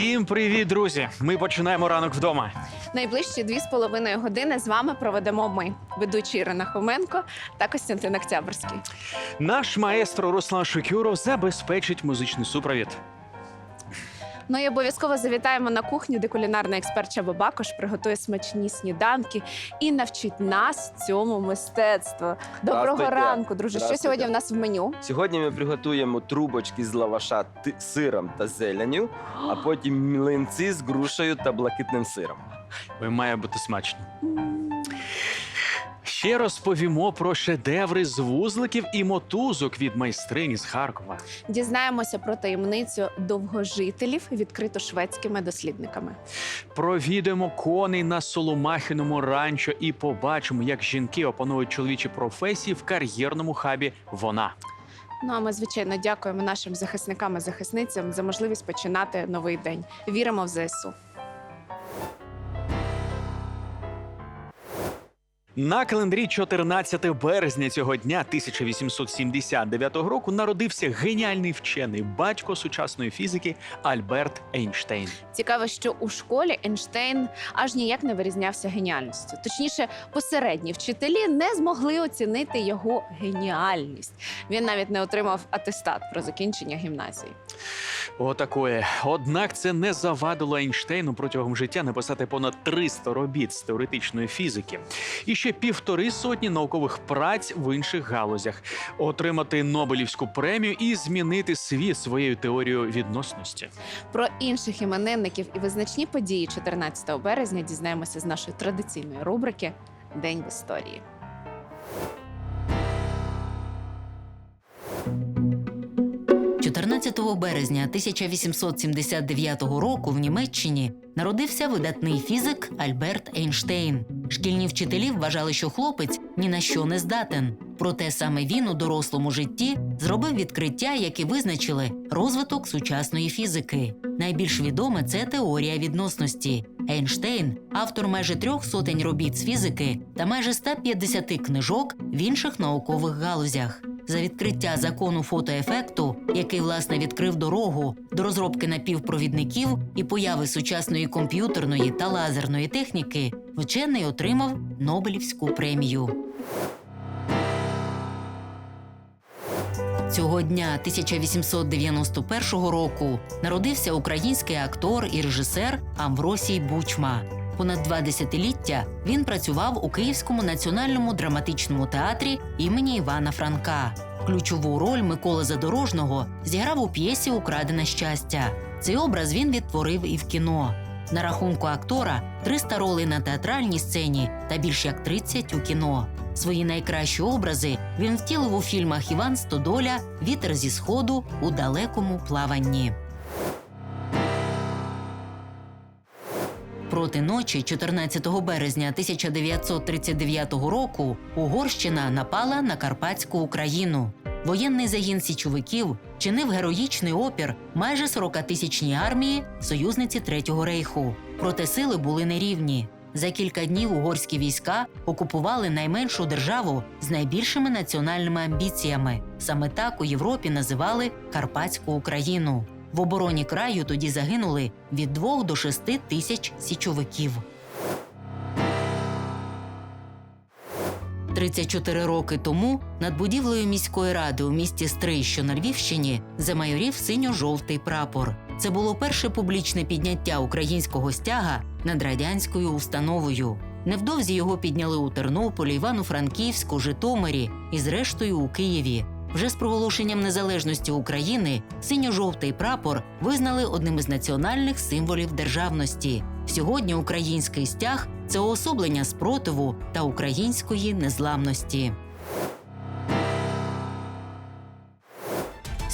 Всім привіт, друзі! Ми починаємо ранок вдома. Найближчі дві з половиною години з вами проведемо ми, ведучі Ірина Хоменко та Костянтин Октябрський. Наш маестро Руслан Шукюров забезпечить музичний супровід. Ну і обов'язково завітаємо на кухню, де кулінарний експерт Чаба Бакош приготує смачні сніданки і навчить нас цьому мистецтву. Доброго Здравствуйте. ранку, друже. Що Здравствуйте. сьогодні в нас в меню? Сьогодні ми приготуємо трубочки з лаваша ти- сиром та зеленню, а потім млинці з грушею та блакитним сиром. Ви має бути смачно. Ще розповімо про шедеври з вузликів і мотузок від майстрині з Харкова. Дізнаємося про таємницю довгожителів, відкриту шведськими дослідниками. Провідуємо коней на Соломахіному ранчо і побачимо, як жінки опанують чоловічі професії в кар'єрному хабі. Вона. Ну а ми, звичайно, дякуємо нашим захисникам і захисницям за можливість починати новий день. Віримо в ЗСУ. На календарі 14 березня цього дня 1879 року народився геніальний вчений батько сучасної фізики Альберт Ейнштейн. Цікаво, що у школі Ейнштейн аж ніяк не вирізнявся геніальністю. Точніше, посередні вчителі не змогли оцінити його геніальність. Він навіть не отримав атестат про закінчення гімназії. Отакої. Однак це не завадило Ейнштейну протягом життя написати понад 300 робіт з теоретичної фізики і ще півтори сотні наукових праць в інших галузях, отримати Нобелівську премію і змінити світ своєю теорією відносності. Про інших іменинників і визначні події 14 березня дізнаємося з нашої традиційної рубрики День в історії. – 14 березня 1879 року в Німеччині народився видатний фізик Альберт Ейнштейн. Шкільні вчителі вважали, що хлопець ні на що не здатен. Проте саме він у дорослому житті зробив відкриття, які визначили розвиток сучасної фізики. Найбільш відоме це теорія відносності. Ейнштейн автор майже трьох сотень робіт з фізики та майже 150 книжок в інших наукових галузях. За відкриття закону фотоефекту, який власне відкрив дорогу до розробки напівпровідників і появи сучасної комп'ютерної та лазерної техніки, вчений отримав Нобелівську премію. Цього дня 1891 року народився український актор і режисер Амвросій Бучма. Понад два десятиліття він працював у Київському національному драматичному театрі імені Івана Франка. Ключову роль Миколи Задорожного зіграв у п'єсі Украдене щастя. Цей образ він відтворив і в кіно. На рахунку актора 300 ролей на театральній сцені та більш як 30 у кіно. Свої найкращі образи він втілив у фільмах Іван Стодоля, Вітер зі сходу у далекому плаванні. Проти ночі, 14 березня 1939 року, Угорщина напала на Карпатську Україну. Воєнний загін січовиків чинив героїчний опір майже 40-тисячній армії союзниці Третього рейху. Проте сили були нерівні. За кілька днів угорські війська окупували найменшу державу з найбільшими національними амбіціями. Саме так у Європі називали Карпатську Україну. В обороні краю тоді загинули від 2 до 6 тисяч січовиків. 34 роки тому над будівлею міської ради у місті Стрий, що на Львівщині, замайорів синьо-жовтий прапор. Це було перше публічне підняття українського стяга над радянською установою. Невдовзі його підняли у Тернополі, Івано-Франківську, Житомирі і, зрештою, у Києві. Вже з проголошенням незалежності України синьо-жовтий прапор визнали одним із національних символів державності. Сьогодні український стяг це уособлення спротиву та української незламності.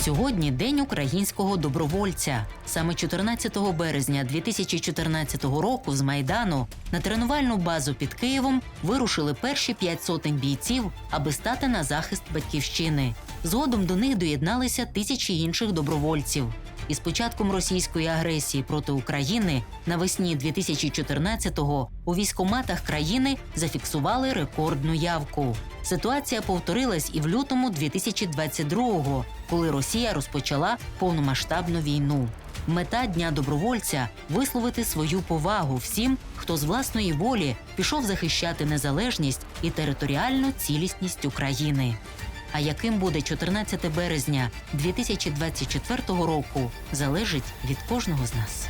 Сьогодні День українського добровольця. Саме 14 березня 2014 року з Майдану на тренувальну базу під Києвом вирушили перші п'ять сотень бійців, аби стати на захист батьківщини. Згодом до них доєдналися тисячі інших добровольців. І з початком російської агресії проти України навесні 2014-го у військоматах країни зафіксували рекордну явку. Ситуація повторилась і в лютому 2022-го, коли Росія розпочала повномасштабну війну. Мета дня добровольця висловити свою повагу всім, хто з власної волі пішов захищати незалежність і територіальну цілісність України. А яким буде 14 березня 2024 року, залежить від кожного з нас.